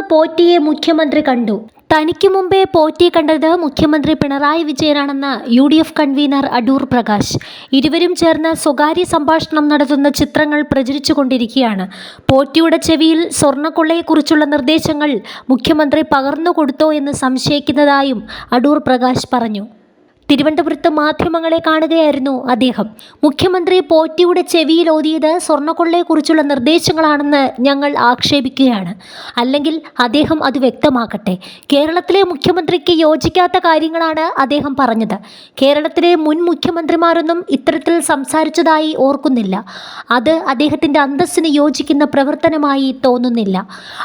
പോറ്റിയെ മുഖ്യമന്ത്രി കണ്ടു. തനിക്ക് മുമ്പേ പോറ്റി കണ്ടത് മുഖ്യമന്ത്രി Pinarayi വിജയനാണെന്ന് U D F convener Adoor Prakash. ഇരുവരും ചേർന്ന് സ്വകാര്യ സംഭാഷണം നടത്തുന്ന ചിത്രങ്ങൾ പ്രചരിച്ചുകൊണ്ടിരിക്കുകയാണ്. പോറ്റിയുടെ ചെവിയിൽ സ്വർണക്കൊള്ളയെക്കുറിച്ചുള്ള നിർദ്ദേശങ്ങൾ മുഖ്യമന്ത്രി പകർന്നു കൊടുത്തോ എന്ന് സംശയിക്കുന്നതായും അടൂർ പ്രകാശ് പറഞ്ഞു. തിരുവനന്തപുരത്ത് മാധ്യമങ്ങളെ കാണുകയായിരുന്നു അദ്ദേഹം. മുഖ്യമന്ത്രി പോറ്റിയുടെ ചെവിയിൽ ഓതിയത് സ്വർണക്കൊള്ളയെക്കുറിച്ചുള്ള നിർദ്ദേശങ്ങളാണെന്ന് ഞങ്ങൾ ആക്ഷേപിക്കുകയാണ്. അല്ലെങ്കിൽ അദ്ദേഹം അത് വ്യക്തമാക്കട്ടെ. കേരളത്തിലെ മുഖ്യമന്ത്രിക്ക് യോജിക്കാത്ത കാര്യങ്ങളാണ് അദ്ദേഹം പറഞ്ഞത്. കേരളത്തിലെ മുൻ മുഖ്യമന്ത്രിമാരൊന്നും ഇത്തരത്തിൽ സംസാരിച്ചതായി ഓർക്കുന്നില്ല. അത് അദ്ദേഹത്തിന്റെ അന്തസ്സിന് യോജിക്കുന്ന പ്രവർത്തനമായി തോന്നുന്നില്ല.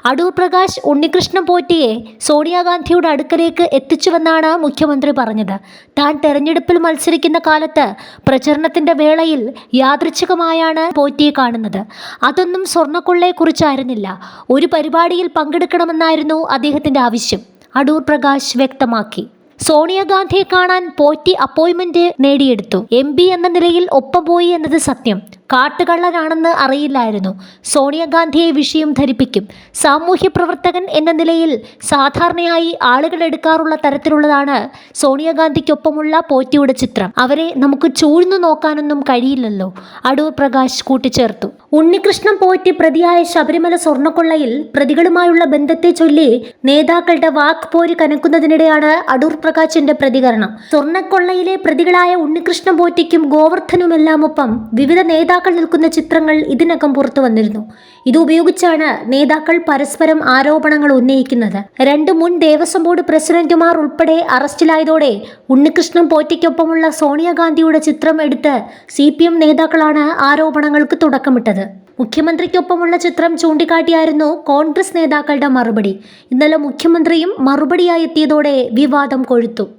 അടൂർ പ്രകാശ് ഉണ്ണികൃഷ്ണൻ പോറ്റിയെ സോണിയാഗാന്ധിയുടെ അടുക്കലേക്ക് എത്തിച്ചുവെന്നാണ് മുഖ്യമന്ത്രി പറഞ്ഞത്. താൻ തെരഞ്ഞെടുപ്പിൽ മത്സരിക്കുന്ന കാലത്ത് പ്രചരണത്തിന്റെ വേളയിൽ യാദൃച്ഛികമായാണ് പോറ്റിയെ കാണുന്നത്. അതൊന്നും സ്വർണക്കൊള്ളയെക്കുറിച്ചായിരുന്നില്ല ഒരു പരിപാടിയിൽ പങ്കെടുക്കണമെന്നായിരുന്നു അദ്ദേഹത്തിന്റെ ആവശ്യം. അടൂർ പ്രകാശ് വ്യക്തമാക്കി. സോണിയാഗാന്ധിയെ കാണാൻ പോറ്റി അപ്പോയിന്റ്മെന്റ് നേടിയെടുത്തു. എം എന്ന നിലയിൽ ഒപ്പം പോയി എന്നത് സത്യം. കാട്ടുകള്ളനാണെന്ന് അറിയില്ലായിരുന്നു. സോണിയാഗാന്ധിയെ വിഷയം ധരിപ്പിക്കും. സാമൂഹ്യ പ്രവർത്തകൻ എന്ന നിലയിൽ സാധാരണയായി ആളുകൾ എടുക്കാറുള്ള തരത്തിലുള്ളതാണ് സോണിയാഗാന്ധിക്കൊപ്പമുള്ള പോറ്റിയുടെ ചിത്രം. അവരെ നമുക്ക് ചൂഴ്ന്നു നോക്കാനൊന്നും കഴിയില്ലല്ലോ. അടൂർ പ്രകാശ് കൂട്ടിച്ചേർത്തു. ഉണ്ണികൃഷ്ണൻ പോറ്റി പ്രതിയായ ശബരിമല സ്വർണക്കൊള്ളയിൽ പ്രതികളുമായുള്ള ബന്ധത്തെ ചൊല്ലി നേതാക്കളുടെ വാക്ക് പോര് കനക്കുന്നതിനിടെയാണ് അടൂർ പ്രകാശിന്റെ പ്രതികരണം. സ്വർണക്കൊള്ളയിലെ പ്രതികളായ ഉണ്ണികൃഷ്ണൻ പോറ്റിക്കും ഗോവർദ്ധനുമെല്ലാമൊപ്പം വിവിധ നേതാക്കൾ നിൽക്കുന്ന ചിത്രങ്ങൾ ഇതിനകം പുറത്തു വന്നിരുന്നു. ഇത് ഉപയോഗിച്ചാണ് നേതാക്കൾ പരസ്പരം ആരോപണങ്ങൾ ഉന്നയിക്കുന്നത്. രണ്ട് മുൻ ദേവസ്വം ബോർഡ് പ്രസിഡന്റുമാർ ഉൾപ്പെടെ അറസ്റ്റിലായതോടെ ഉണ്ണികൃഷ്ണൻ പോറ്റിക്കൊപ്പമുള്ള സോണിയാഗാന്ധിയുടെ ചിത്രം എടുത്ത് സി നേതാക്കളാണ് ആരോപണങ്ങൾക്ക് തുടക്കമിട്ടത്. മുഖ്യമന്ത്രിക്കൊപ്പമുള്ള ചിത്രം ചൂണ്ടിക്കാട്ടിയായിരുന്നു കോൺഗ്രസ് നേതാക്കളുടെ മറുപടി. ഇന്നലെ മുഖ്യമന്ത്രിയും മറുപടിയായി എത്തിയതോടെ വിവാദം കൊഴുത്തു.